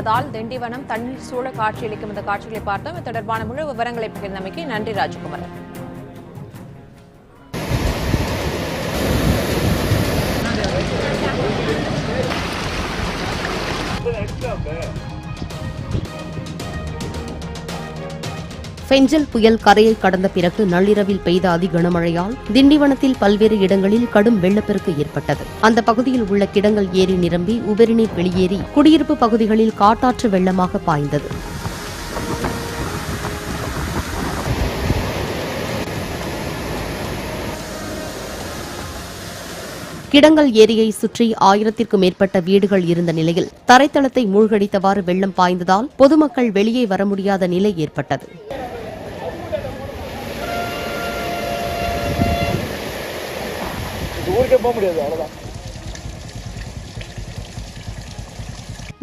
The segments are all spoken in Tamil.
உட்புகுந்ததால் திண்டிவனம் தண்ணீர் சூழ காட்சியளிக்கும் இந்த காட்சிகளை பார்த்தோம். இது தொடர்பான முழு விவரங்களை பகிர்ந்தமைக்கு நன்றி ராஜகுமாரன் பெஞ்சல் புயல் கரையை கடந்த பிறகு நள்ளிரவில் பெய்த அதி கனமழையால் திண்டிவனத்தில் பல்வேறு இடங்களில் கடும் வெள்ளப்பெருக்கு ஏற்பட்டது. அந்த பகுதியில் உள்ள கிடங்கள் ஏரி நிரம்பி உபரிநீர் வெளியேறி குடியிருப்பு பகுதிகளில் காட்டாற்று வெள்ளமாக பாய்ந்தது. கிடங்கல் ஏரியை சுற்றி ஆயிரத்திற்கும் மேற்பட்ட வீடுகள் இருந்த நிலையில் தரைத்தளத்தை மூழ்கடித்தவாறு வெள்ளம் பாய்ந்ததால் பொதுமக்கள் வெளியே வர முடியாத நிலை ஏற்பட்டது. ஊருக்கே போக முடியாது அவ்வளோதான்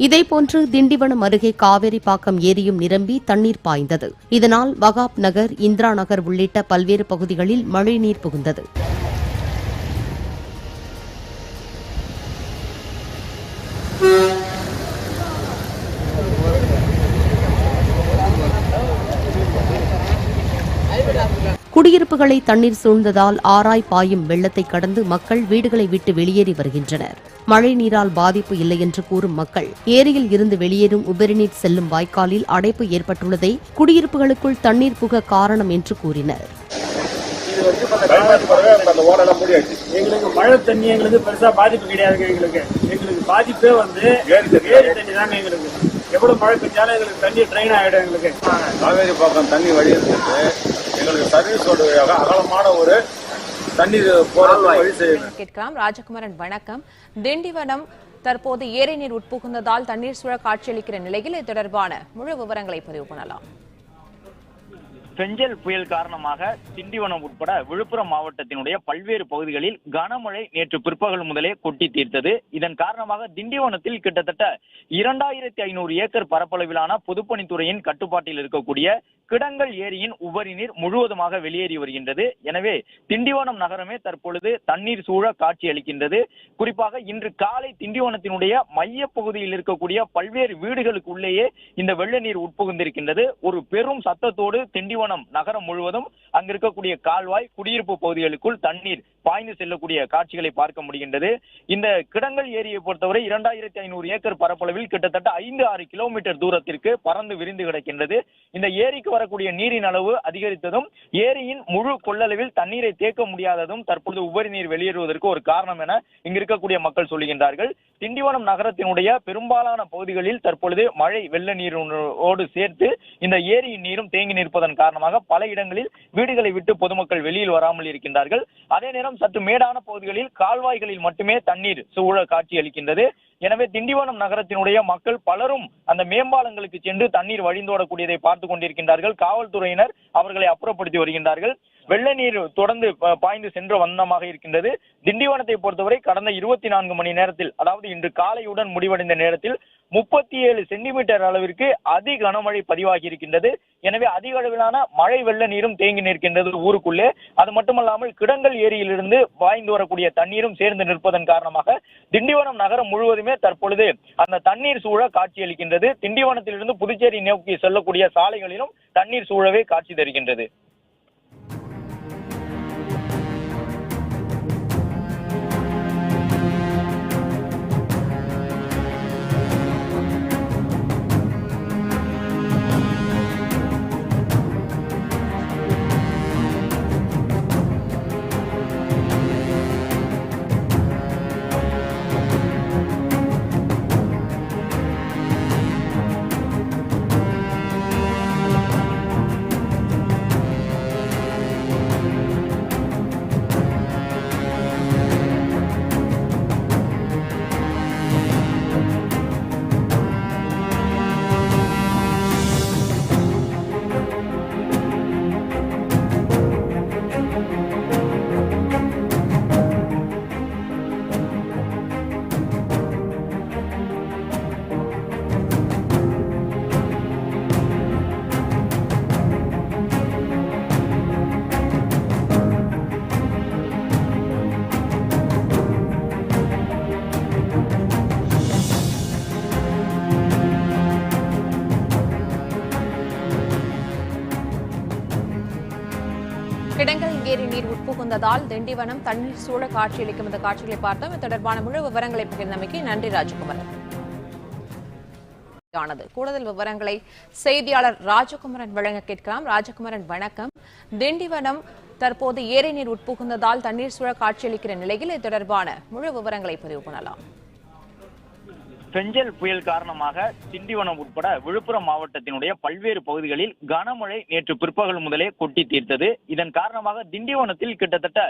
இதேபோன்று திண்டிவனம் அருகே காவேரிப்பாக்கம் ஏரியும் நிரம்பி தண்ணீர் பாய்ந்தது. இதனால் வகாப் நகர் இந்திரா நகர் உள்ளிட்ட பல்வேறு பகுதிகளில் மழைநீர் புகுந்தது. குடியிருப்புகளை தண்ணீர் சூழ்ந்ததால் ஆராய் பாயும் வெள்ளத்தை கடந்து மக்கள் வீடுகளை விட்டு வெளியேறி வருகின்றனர். மழை நீரால் பாதிப்பு இல்லை என்று கூறும் மக்கள் ஏரியில் இருந்து வெளியேறும் உபரிநீர் செல்லும் வாய்க்காலில் அடைப்பு ஏற்பட்டுள்ளதை குடியிருப்புகளுக்குள் தண்ணீர் புக காரணம் என்று கூறினர். மழை தண்ணி எங்களுக்கு பெருசா பாதிப்பு கிடையாதுங்க எங்களுக்கு. எங்களுக்கு பாதிப்பே வந்து ஏரி தண்ணி தாங்க எங்களுக்கு. எவ்வளவு மழை பெஞ்சாலும் எங்களுக்கு தண்ணி ட்ரெயின் ஆயிடும் எங்களுக்கு. காவேரி பக்கம் தண்ணி வழி இருந்துட்டு எங்களுக்கு சர்வீஸ் ரோடு வழியாக அகலமான ஒரு தண்ணீர் போறது வழி செய்யணும் கேட்கலாம். ராஜகுமாரன் வணக்கம். திண்டிவனம் தற்போது ஏரி நீர் உட்புகுந்ததால் தண்ணீர் சூழ காட்சியளிக்கிற நிலையில் இது தொடர்பான முழு விவரங்களை பதிவு பண்ணலாம். பெஞ்சல் புயல் காரணமாக திண்டிவனம் உட்பட விழுப்புரம் மாவட்டத்தினுடைய பல்வேறு பகுதிகளில் கனமழை நேற்று பிற்பகல் முதலே கொட்டி தீர்த்தது. இதன் காரணமாக திண்டிவனத்தில் கிட்டத்தட்ட இரண்டாயிரத்தி ஐநூறு ஏக்கர் பரப்பளவிலான பொதுப்பணித்துறையின் கட்டுப்பாட்டில் இருக்கக்கூடிய கிடங்கல் ஏரியின் உபரி நீர் முழுவதுமாக வெளியேறி வருகின்றது. எனவே திண்டிவனம் நகரமே தற்பொழுது தண்ணீர் சூழ காட்சி அளிக்கின்றது. குறிப்பாக இன்று காலை திண்டிவனத்தினுடைய மைய பகுதியில் இருக்கக்கூடிய பல்வேறு வீடுகளுக்கு உள்ளேயே இந்த வெள்ள நீர் உட்புகுந்திருக்கின்றது. ஒரு பெரும் சத்தத்தோடு திண்டிவனம் நகரம் முழுவதும் அங்கிருக்கக்கூடிய கால்வாய் குடியிருப்பு பகுதிகளுக்குள் தண்ணீர் பாய்ந்து செல்லக்கூடிய காட்சிகளை பார்க்க முடிகின்றது. இந்த கிடங்கல் ஏரியை பொறுத்தவரை இரண்டாயிரத்தி ஐநூறு ஏக்கர் பரப்பளவில் கிட்டத்தட்ட ஐந்து ஆறு கிலோமீட்டர் தூரத்திற்கு பறந்து விரிந்து கிடக்கின்றது. இந்த ஏரிக்கு வரக்கூடிய நீரின் அளவு அதிகரித்ததும் ஏரியின் முழு கொள்ளளவில் தண்ணீரை தேக்க முடியாததும் தற்பொழுது உபரி நீர் வெளியேறுவதற்கு ஒரு காரணம் என இங்கு இருக்கக்கூடிய மக்கள் சொல்லுகின்றார்கள் திண்டிவனம் நகரத்தினுடைய பெரும்பாலான பகுதிகளில் தற்பொழுது மழை வெள்ள நீரோடு சேர்த்து இந்த ஏரியின் நீரும் தேங்கி நிற்பதன் காரணமாக பல இடங்களில் வீடுகளை விட்டு பொதுமக்கள் வெளியில் வராமல் இருக்கின்றார்கள். அதே நேரம் சற்று மேடான பகுதிகளில் கால்வாய்களில் மட்டுமே தண்ணீர் சூழ காட்சியளிக்கின்றது எனவே திண்டிவனம் நகரத்தினுடைய மக்கள் பலரும் அந்த மேம்பாலங்களுக்கு சென்று தண்ணீர் வழிந்தோடக்கூடியதை பார்த்து கொண்டிருக்கின்றார்கள். காவல்துறையினர் அவர்களை அப்புறப்படுத்தி வருகின்றார்கள். வெள்ள நீர் தொடர்ந்து பாய்ந்து சென்ற வண்ணமாக இருக்கின்றது. திண்டிவனத்தை பொறுத்தவரை கடந்த இருபத்தி நான்கு மணி நேரத்தில் அதாவது இன்று காலையுடன் முடிவடைந்த நேரத்தில் முப்பத்தி ஏழு சென்டிமீட்டர் அளவிற்கு அதி கனமழை பதிவாகி இருக்கின்றது எனவே அதிக அளவிலான மழை வெள்ள நீரும் தேங்கி நிற்கின்றது ஊருக்குள்ளே. அது மட்டுமல்லாமல் கிடங்கல் ஏரியிலிருந்து வாய்ந்து வரக்கூடிய தண்ணீரும் சேர்ந்து நிற்பதன் காரணமாக திண்டிவனம் நகரம் முழுவதுமே தற்பொழுது அந்த தண்ணீர் சூழ காட்சியளிக்கின்றது. திண்டிவனத்திலிருந்து புதுச்சேரி நோக்கி செல்லக்கூடிய சாலைகளிலும் தண்ணீர் சூழவே காட்சி தருகின்றது. நீர் திண்டிவனம் தண்ணீர் சூழ காட்சியளிக்கும் இந்த காட்சிகளை பார்த்தோம். இது தொடர்பான முழு விவரங்களை பகிர்ந்தமைக்கு நன்றி ராஜகுமரன் ஆனது. கூடுதல் விவரங்களை செய்தியாளர் ராஜகுமரன் வழங்க கேட்கலாம். ராஜகுமரன் வணக்கம். திண்டிவனம் தற்போது ஏரி நீர் உட்புகுந்ததால் தண்ணீர் சூழ காட்சியளிக்கிற நிலையில் இது தொடர்பான முழு விவரங்களை பதிவு பண்ணலாம். பெஞ்சல் புயல் காரணமாக திண்டிவனம் உட்பட விழுப்புரம் மாவட்டத்தினுடைய பல்வேறு பகுதிகளில் கனமழை நேற்று பிற்பகல் முதலே கொட்டி தீர்த்தது. இதன் காரணமாக திண்டிவனத்தில் கிட்டத்தட்ட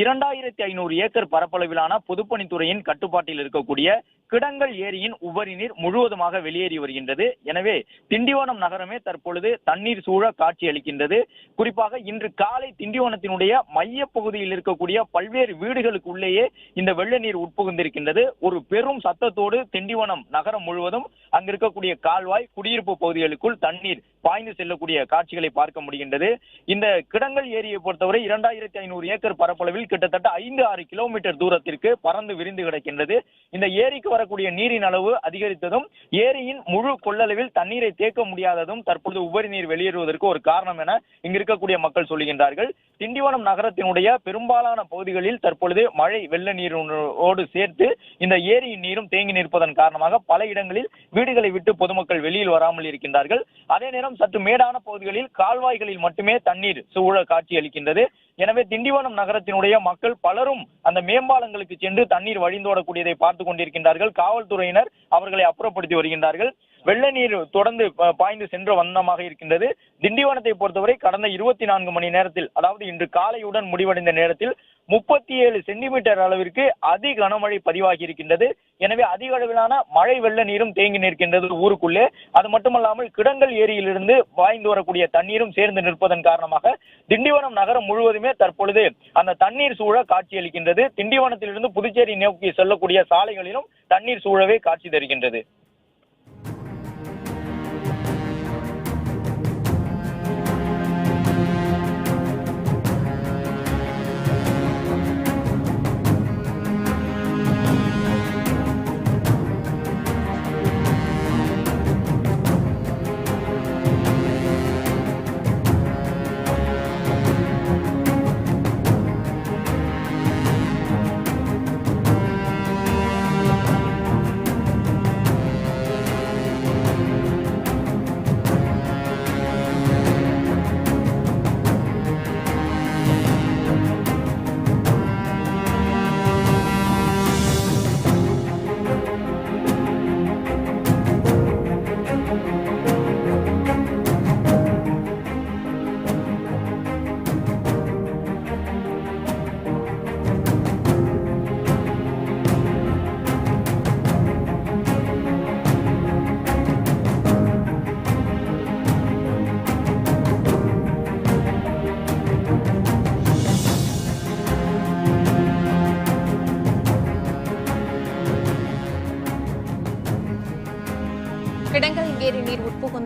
இரண்டாயிரத்தி ஐநூறு ஏக்கர் பரப்பளவிலான பொதுப்பணித்துறையின் கட்டுப்பாட்டில் இருக்கக்கூடிய கிடங்கல் ஏரியின் உபரி நீர் முழுவதுமாக வெளியேறி வருகின்றது. எனவே திண்டிவனம் நகரமே தற்பொழுது தண்ணீர் சூழ காட்சி அளிக்கின்றது. குறிப்பாக இன்று காலை திண்டிவனத்தினுடைய மைய பகுதியில் இருக்கக்கூடிய பல்வேறு வீடுகளுக்கு உள்ளேயே இந்த வெள்ள நீர் உட்புகுந்திருக்கின்றது. ஒரு பெரும் சத்தத்தோடு திண்டிவனம் நகரம் முழுவதும் அங்கிருக்கக்கூடிய கால்வாய் குடியிருப்பு பகுதிகளுக்குள் தண்ணீர் பாய்ந்து செல்லக்கூடிய காட்சிகளை பார்க்க முடிகின்றது. இந்த கிடங்கல் ஏரியை பொறுத்தவரை இரண்டாயிரத்தி ஐநூறு ஏக்கர் பரப்பளவில் கிட்டத்தட்ட ஐந்து ஆறு கிலோமீட்டர் தூரத்திற்கு பறந்து விரிந்து கிடக்கின்றது. இந்த ஏரிக்கு வரக்கூடிய நீரின் அளவு அதிகரித்ததும் ஏரியின் முழு கொள்ளளவில் தண்ணீரை தேக்க முடியாததும் தற்பொழுது உபரி நீர் வெளியேறுவதற்கு ஒரு காரணம் என இங்கு இருக்கக்கூடிய மக்கள் சொல்கின்றார்கள். திண்டிவனம் நகரத்தினுடைய பெரும்பாலான பகுதிகளில் தற்பொழுது மழை வெள்ள நீரோடு சேர்த்து இந்த ஏரியின் நீரும் தேங்கி நிற்பதன் காரணமாக பல இடங்களில் வீடுகளை விட்டு பொதுமக்கள் வெளியில் வராமல் இருக்கின்றார்கள். அதே நேரம் சற்று மேடான பகுதிகளில் கால்வாய்களில் மட்டுமே தண்ணீர் சூழ காட்சி அளிக்கின்றது எனவே திண்டிவனம் நகரத்தினுடைய மக்கள் பலரும் அந்த மேம்பாலங்களுக்கு சென்று தண்ணீர் வழிந்தோடக்கூடியதை பார்த்து கொண்டிருக்கின்றார்கள். காவல்துறையினர் அவர்களை அப்புறப்படுத்தி வருகின்றார்கள். வெள்ள நீர் தொடர்ந்து பாய்ந்து சென்ற வண்ணமாக இருக்கின்றது. திண்டிவனத்தை பொறுத்தவரை கடந்த இருபத்தி நான்கு மணி நேரத்தில் அதாவது இன்று காலையுடன் முடிவடைந்த நேரத்தில் முப்பத்தி ஏழு சென்டிமீட்டர் அளவிற்கு அதி கனமழை பதிவாகி இருக்கின்றது எனவே அதிக அளவிலான மழை வெள்ள நீரும் தேங்கி நிற்கின்றது ஊருக்குள்ளே. அது மட்டுமல்லாமல் கிடங்கல் ஏரியிலிருந்து வாய்ந்து வரக்கூடிய தண்ணீரும் சேர்ந்து நிற்பதன் காரணமாக திண்டிவனம் நகரம் முழுவதுமே தற்பொழுது அந்த தண்ணீர் சூழ காட்சியளிக்கின்றது. திண்டிவனத்திலிருந்து புதுச்சேரி நோக்கி செல்லக்கூடிய சாலைகளிலும் தண்ணீர் சூழவே காட்சி தருகின்றது.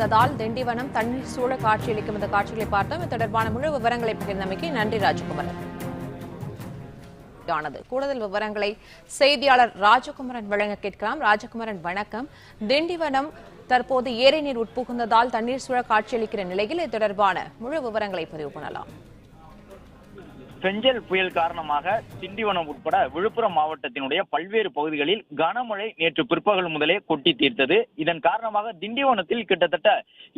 நீர் திண்டிவனம் தண்ணீர் சூழ காட்சியளிக்கும் இந்த காட்சிகளை பார்த்தோம். இது தொடர்பான முழு விவரங்களை பகிர்ந்தமைக்கு நன்றி ராஜகுமரன். ஆனது. கூடுதல் விவரங்களை செய்தியாளர் ராஜகுமரன் வழங்க கேட்கலாம். ராஜகுமரன் வணக்கம். திண்டிவனம் தற்போது ஏரி நீர் உட்புகுந்ததால் தண்ணீர் சூழ காட்சியளிக்கிற நிலையில் இது தொடர்பான முழு விவரங்களை பதிவு பண்ணலாம். பெஞ்சல் புயல் காரணமாக திண்டிவனம் உட்பட விழுப்புரம் மாவட்டத்தினுடைய பல்வேறு பகுதிகளில் கனமழை நேற்று பிற்பகல் முதலே கொட்டி தீர்த்தது. இதன் காரணமாக திண்டிவனத்தில் கிட்டத்தட்ட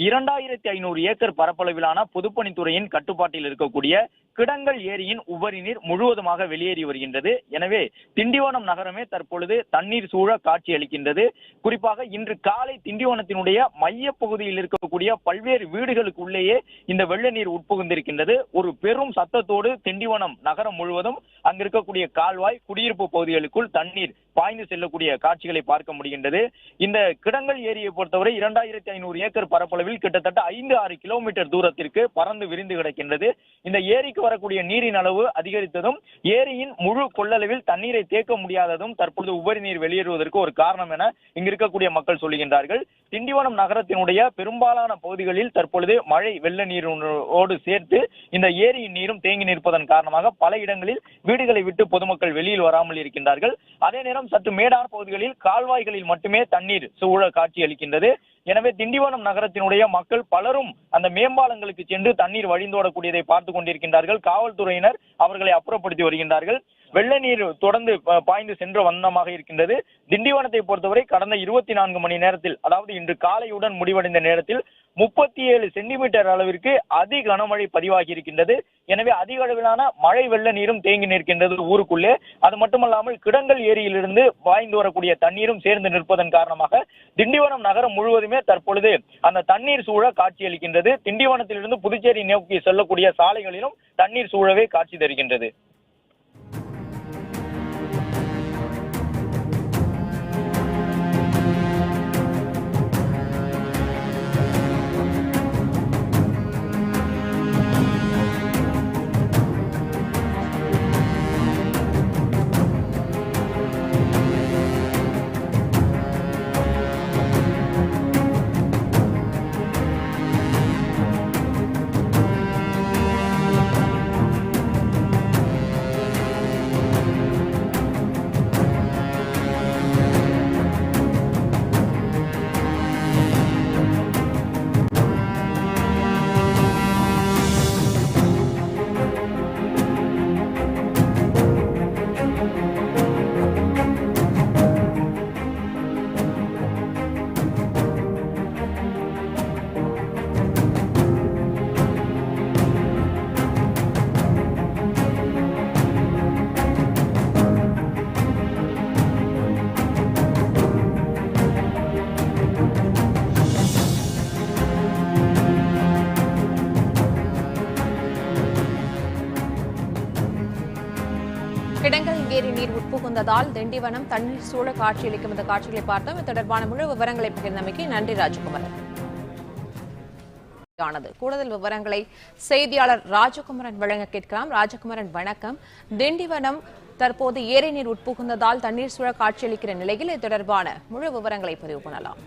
இரண்டாயிரத்தி ஐநூறு ஏக்கர் பரப்பளவிலான பொதுப்பணித்துறையின் கட்டுப்பாட்டில் இருக்கக்கூடிய கிடங்கல் ஏரியின் உபரி நீர் முழுவதுமாக வெளியேறி வருகின்றது. எனவே திண்டிவனம் நகரமே தற்பொழுது தண்ணீர் சூழ காட்சி அளிக்கின்றது. குறிப்பாக இன்று காலை திண்டிவனத்தினுடைய மைய பகுதியில் இருக்கக்கூடிய பல்வேறு வீடுகளுக்கு உள்ளேயே இந்த வெள்ள நீர் உட்புகுந்திருக்கின்றது. ஒரு பெரும் சத்தத்தோடு திண்டிவனம் நகரம் முழுவதும் அங்க இருக்கக்கூடிய கால்வாய் குடியிருப்பு பகுதிகளுக்குள் தண்ணீர் பாய்ந்து செல்லக்கூடிய காட்சிகளை பார்க்க முடிகின்றது. இந்த கிடங்கல் ஏரியை பொறுத்தவரை இரண்டாயிரத்தி ஐநூறு ஏக்கர் பரப்பளவில் கிட்டத்தட்ட ஐந்து ஆறு கிலோமீட்டர் தூரத்திற்கு பறந்து விரிந்து கிடக்கின்றது. இந்த ஏரிக்கு வரக்கூடிய நீரின் அளவு அதிகரித்ததும் ஏரியின் முழு கொள்ளளவில் தண்ணீரை தேக்க முடியாததும் தற்பொழுது உபரி நீர் வெளியேறுவதற்கு ஒரு காரணம் என இங்கு இருக்கக்கூடிய மக்கள் சொல்லுகின்றார்கள் திண்டிவனம் நகரத்தினுடைய பெரும்பாலான பகுதிகளில் தற்பொழுது மழை வெள்ள நீரோடு சேர்த்து இந்த ஏரியின் நீரும் தேங்கி நிற்பதன் காரணமாக பல இடங்களில் வீடுகளை விட்டு பொதுமக்கள் வெளியில் வராமல் இருக்கின்றார்கள். அதே நேரம் சற்று மேடான பகுதிகளில் கால்வாய்களில் மட்டுமே தண்ணீர் சூழ காட்சி அளிக்கின்றது எனவே திண்டிவனம் நகரத்தினுடைய மக்கள் பலரும் அந்த மேம்பாலங்களுக்கு சென்று தண்ணீர் வழிந்தோடக்கூடியதை பார்த்து கொண்டிருக்கின்றார்கள். காவல்துறையினர் அவர்களை அப்புறப்படுத்தி வருகின்றார்கள். வெள்ள நீர் தொடர்ந்து பாய்ந்து சென்ற வண்ணமாக இருக்கின்றது. திண்டிவனத்தை பொறுத்தவரை கடந்த இருபத்தி நான்கு மணி நேரத்தில் அதாவது இன்று காலையுடன் முடிவடைந்த நேரத்தில் முப்பத்தி ஏழு சென்டிமீட்டர் அளவிற்கு அதி கனமழை பதிவாகி இருக்கின்றது எனவே அதிக அளவிலான மழை வெள்ள நீரும் தேங்கி நிற்கின்றது ஊருக்குள்ளே. அது மட்டுமல்லாமல் கிடங்கல் ஏரியிலிருந்து வாய்ந்து வரக்கூடிய தண்ணீரும் சேர்ந்து நிற்பதன் காரணமாக திண்டிவனம் நகரம் முழுவதுமே தற்பொழுது அந்த தண்ணீர் சூழ காட்சியளிக்கின்றது. திண்டிவனத்திலிருந்து புதுச்சேரி நோக்கி செல்லக்கூடிய சாலைகளிலும் தண்ணீர் சூழவே காட்சி தருகின்றது. இருப்பதால் திண்டிவனம் தண்ணீர் சூழ காட்சியளிக்கும் இந்த காட்சிகளை பார்த்தோம். இது தொடர்பான முழு விவரங்களை பகிர்ந்தமைக்கு நன்றி ராஜகுமார். ஆனது. கூடுதல் விவரங்களை செய்தியாளர் ராஜகுமரன் வழங்க கேட்கலாம். ராஜகுமரன் வணக்கம். திண்டிவனம் தற்போது ஏரி நீர் உட்புகுந்ததால் தண்ணீர் சூழ காட்சியளிக்கிற நிலையில் இது தொடர்பான முழு விவரங்களை பதிவு பண்ணலாம்.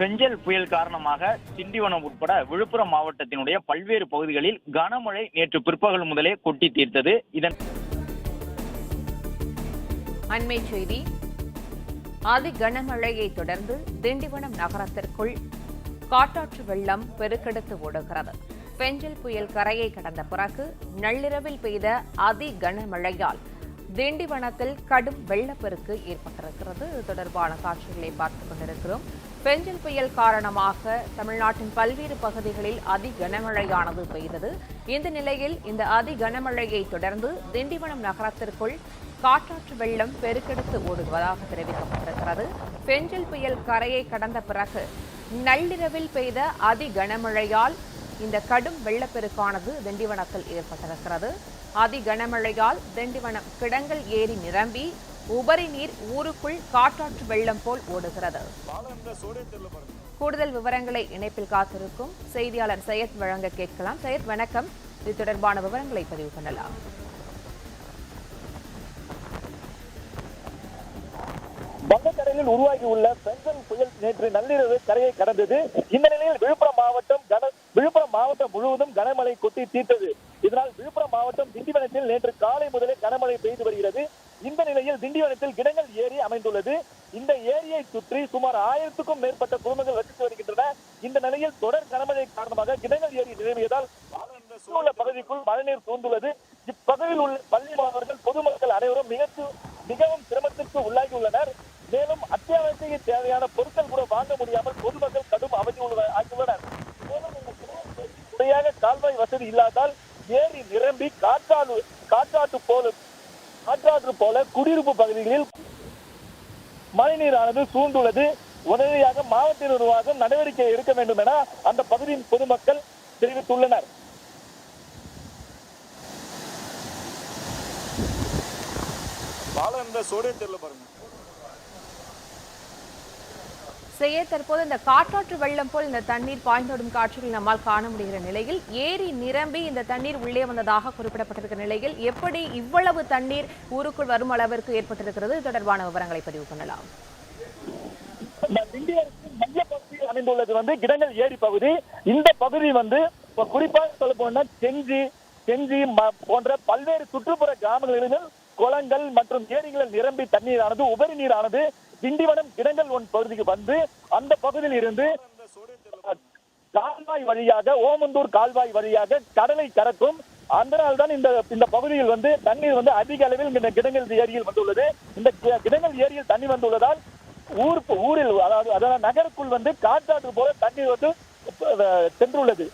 பெஞ்சல் புயல் காரணமாக திண்டிவனம் உட்பட விழுப்புரம் மாவட்டத்தினுடைய பல்வேறு பகுதிகளில் கனமழை நேற்று பிற்பகல் முதலே கொட்டி தீர்த்தது. இதன் அண்மை செய்தி. அதி கனமழையை தொடர்ந்து திண்டிவனம் நகரத்திற்குள் காட்டாற்று வெள்ளம் பெருக்கெடுத்து ஓடுகிறது. பெஞ்சல் புயல் கரையை கடந்த பிறகு நள்ளிரவில் பெய்த அதி கனமழையால் திண்டிவனத்தில் கடும் வெள்ளப்பெருக்கு ஏற்பட்டிருக்கிறது. இது தொடர்பான காட்சிகளை பார்த்துக் கொண்டிருக்கிறோம். பெஞ்சல் புயல் காரணமாக தமிழ்நாட்டின் பல்வேறு பகுதிகளில் அதி கனமழையானது பெய்தது. இந்த நிலையில் இந்த அதி கனமழையை தொடர்ந்து திண்டிவனம் நகரத்திற்குள் காட்டாற்று வெள்ளம் பெருக்கெடுத்து ஓடுவதாக தெரிவிக்கப்பட்டிருக்கிறது. பெஞ்சல் புயல் கரையை கடந்த பிறகு நள்ளிரவில் பெய்த அதி கனமழையால் இந்த கடும் வெள்ளப்பெருக்கானது திண்டிவனத்தில் ஏற்பட்டிருக்கிறது. அதி கனமழையால் திண்டிவனம் கிடங்கல் ஏரி நிரம்பி உபரி நீர் ஊருக்குள் காட்டாற்று வெள்ளம் போல் ஓடுகிறது. கூடுதல் விவரங்களை இணைப்பில் காத்திருக்கும் செய்தியாளர் சையத் வழங்க கேட்கலாம். சையத் வணக்கம். இது தொடர்பான விவரங்களை பதிவு பண்ணலாம். வங்கக்கடலில் உருவாகியுள்ள பென்சன் புயல் நேற்று நள்ளிரவு கரையை கடந்தது. இந்த நிலையில் விழுப்புரம் மாவட்டம் கன விழுப்புரம் மாவட்டம் முழுவதும் கனமழை கொட்டி தீர்த்தது. இதனால் விழுப்புரம் மாவட்டம் திண்டிவனத்தில் நேற்று காலை முதலே கனமழை பெய்து வருகிறது. இந்த நிலையில் திண்டிவனத்தில் கிடங்கள் ஏரி அமைந்துள்ளது. இந்த ஏரியை சுற்றி சுமார் ஆயிரத்துக்கும் மேற்பட்ட குடும்பங்கள் வசித்து வருகின்றன. இந்த நிலையில் தொடர் கனமழை காரணமாக கிடங்கள் ஏரி நிரம்பியதால் உள்ள பகுதிக்குள் மழைநீர் சூழ்ந்துள்ளது. இப்பகுதியில் உள்ள பள்ளி மாணவர்கள் பொதுமக்கள் அனைவரும் மிக மிகவும் சிரமத்திற்கு உள்ளாகியுள்ளனர் மேலும் அத்தியாவசிய தேவையான பொருட்கள் கூட வாங்க முடியாமல் பொதுமக்கள் கடும் அவதி உள்ள- ஆகியுள்ளனர். மேலும் இந்த முறையாக கால்வாய் வசதி இல்லாதால் ஏரி நிரம்பி காற்றாடு காற்றாற்று போல காற்றாற்று போல குடியிருப்பு பகுதிகளில் மழைநீரானது சூழ்ந்துள்ளது. உடனடியாக மாவட்ட நிர்வாகம் நடவடிக்கை எடுக்க வேண்டும் என அந்த பகுதியின் பொதுமக்கள் தெரிவித்துள்ளனர். பாலம் இந்த சோடே தெரியல பாருங்க. செய்ய தற்போது இந்த காற்றாற்று வெள்ளம் போல் இந்த தண்ணீர் பாய்ந்தோடும் காட்சிகள் நம்மால் காண முடிகிற நிலையில் ஏரி நிரம்பி இந்த தண்ணீர் உள்ளே வந்ததாக குறிப்பிடப்பட்டிருக்கிற நிலையில் எப்படி இவ்வளவு தண்ணீர் ஊருக்குள் வரும் அளவிற்கு ஏற்பட்டிருக்கிறது இது தொடர்பான விவரங்களை பதிவு பண்ணலாம். அமைந்துள்ளது வந்து கிடங்கல் ஏரி பகுதி. இந்த பகுதி வந்து குறிப்பாக சொல்ல போனா செஞ்சி செஞ்சி போன்ற பல்வேறு சுற்றுப்புற கிராமங்களிலும் குளங்கள் மற்றும் ஏரிகளில் நிரம்பி தண்ணீரானது உபரி நீரானது திண்டிவனம் கிடங்கல் ஒன் பகுதிக்கு வந்து அந்த பகுதியில் இருந்து கால்வாய் வழியாக ஓமந்தூர் கால்வாய் வழியாக கடலை கறக்கும். அதனால் தான் இந்த இந்த பகுதியில் வந்து தண்ணீர் வந்து அதிக அளவில் இந்த கிடங்கல் ஏரியில் வந்துள்ளது. இந்த கி- கிடங்கல் ஏரியில் தண்ணி வந்துள்ளதால் ஊர் ஊரில் அதாவது அதாவது நகருக்குள் வந்து காற்றாற்று போல தண்ணீர் வந்து சென்றுள்ளது.